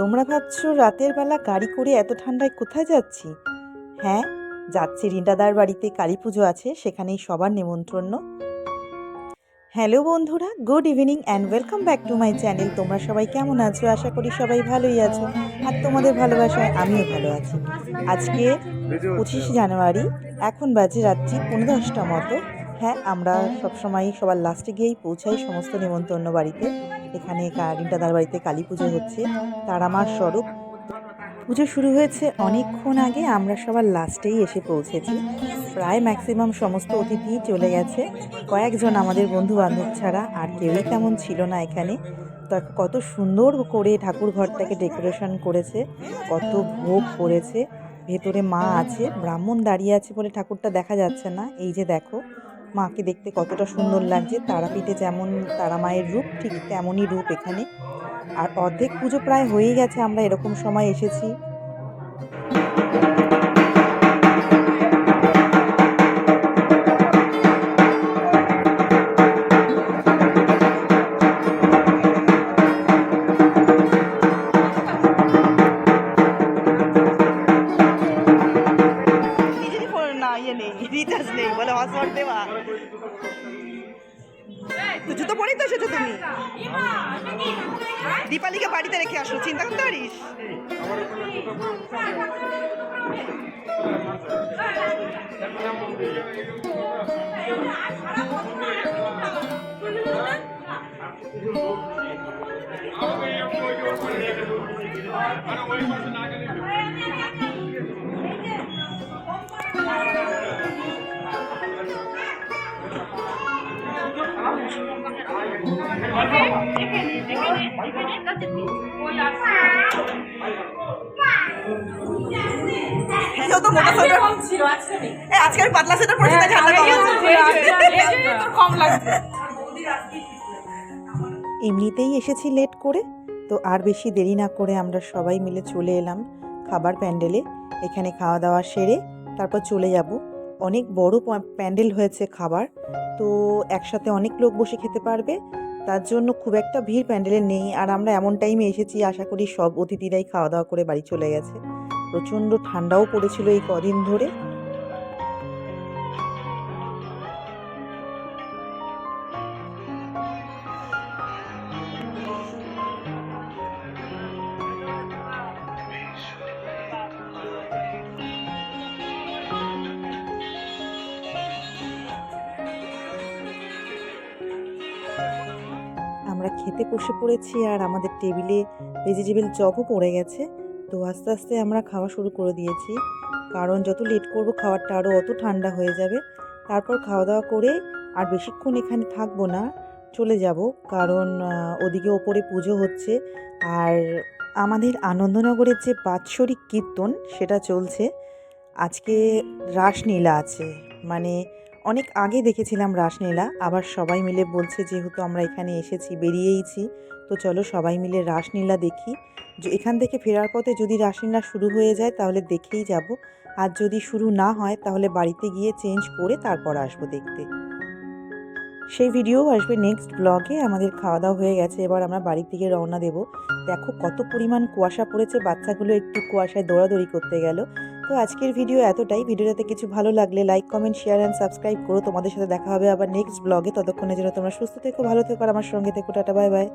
তোমরা ভাবছ রাতের বেলা গাড়ি করে এত ঠান্ডায় কোথায় যাচ্ছি? হ্যাঁ যাচ্ছি রিন্টাদার বাড়িতে কালী পুজো আছে, সেখানেই সবার নেমন্ত্রণ হ্যালো বন্ধুরা, good evening and welcome back to my channel. তোমরা সবাই কেমন আছো? আশা করি সবাই ভালোই আছো। আর তোমাদের ভালোবাসায় আমিও ভালো আছি। আজকে পঁচিশে জানুয়ারি, এখন বাজে রাত্রি পনেরো দশটা মতো। হ্যাঁ আমরা সবসময় সবার লাস্টে গিয়েই পৌঁছাই সমস্ত নেমন্তন্ন বাড়িতে। এখানে রিন্টাদার বাড়িতে কালী পুজো হচ্ছে তারামার স্বরূপ। পুজো শুরু হয়েছে অনেকক্ষণ আগে, আমরা সবার লাস্টেই এসে পৌঁছেছি। প্রায় ম্যাক্সিমাম সমস্ত অতিথি চলে গেছে। কয়েকজন আমাদের বন্ধু বান্ধব ছাড়া আর কেউই তেমন ছিল না এখানে। তো কত সুন্দর করে ঠাকুর ঘরটাকে ডেকোরেশন করেছে, কত ভোগ করেছে। ভেতরে মা আছে, ব্রাহ্মণ দাঁড়িয়ে আছে বলে ঠাকুরটা দেখা যাচ্ছে না। এই যে দেখো মাকে দেখতে কতটা সুন্দর লাগছে, তারাপীঠে যেমন তারা মায়ের রূপ, ঠিক তেমনই রূপ এখানে। আর অর্ধেক পুজো প্রায় হয়ে গেছে, আমরা এরকম সময় এসেছি। বলে দেওয়া। তো জুতো পরেই তো এসেছ তুমি? দীপালিকে বাড়িতে রেখে আসো, চিন্তা করতে পারিস? কেউ তো মোটা সোয়েটার এ, আজকে আমি পাতলা সোয়েটার পরেছি তাই ঠান্ডা কম আছে এমনিতেই এসেছি লেট করে তো আর বেশি দেরি না করে আমরা সবাই মিলে চলে এলাম খাবার প্যান্ডেলে। এখানে খাওয়া দাওয়া সেরে তারপর চলে যাব। অনেক বড় প্যান্ডেল হয়েছে খাবার তো একসাথে অনেক লোক বসে খেতে পারবে। তার জন্য খুব একটা ভিড় প্যান্ডেলে নেই আর আমরা এমন টাইমে এসেছি, আশা করি সব অতিথিরাই খাওয়া দাওয়া করে বাড়ি চলে গেছে। প্রচণ্ড ঠান্ডাও পড়েছিল এই কদিন ধরে। আমরা খেতে বসে পড়েছি আর আমাদের টেবিলে ভেজিটেবল চপও পড়ে গেছে। তো আস্তে আস্তে আমরা খাওয়া শুরু করে দিয়েছি। কারণ যত লেট করব খাবারটা আরও অত ঠান্ডা হয়ে যাবে। তারপর খাওয়া দাওয়া করে আর বেশিক্ষণ এখানে থাকব না, চলে যাব। কারণ ওদিকে ওপরে পুজো হচ্ছে। আর আমাদের আনন্দনগরের যে বাৎসরিক কীর্তন সেটা চলছে। আজকে রাসলীলা আছে। মানে অনেক আগে দেখেছিলাম রাসলীলা, আবার সবাই মিলে বলছে যেহেতু আমরা এখানে এসেছি, বেরিয়েইছি, তো চলো সবাই মিলে রাসলীলা দেখি। এখান থেকে ফেরার পথে যদি রাসলীলা শুরু হয়ে যায় তাহলে দেখেই যাব। আর যদি শুরু না হয় তাহলে বাড়িতে গিয়ে চেঞ্জ করে তারপর আসব দেখতে। সেই ভিডিও আসবে নেক্সট ব্লগে, আমাদের খাওয়া দাওয়া হয়ে গেছে, এবার আমরা বাড়ির দিকে রওনা দেব। দেখো কত পরিমাণ কুয়াশা পড়েছে, বাচ্চাগুলো একটু কুয়াশায় দৌড়াদৌড়ি করতে গেল। তো আজকের ভিডিও এতটাই। ভিডিওটাতে কিছু ভালো লাগলে like comment share and subscribe করো। তোমাদের সাথে দেখা হবে আবার নেক্সট ব্লগে ততক্ষণে যেন তোমরা সুস্থ থেকো, ভালো থেকো আমার সঙ্গে থেকো। Tata bye bye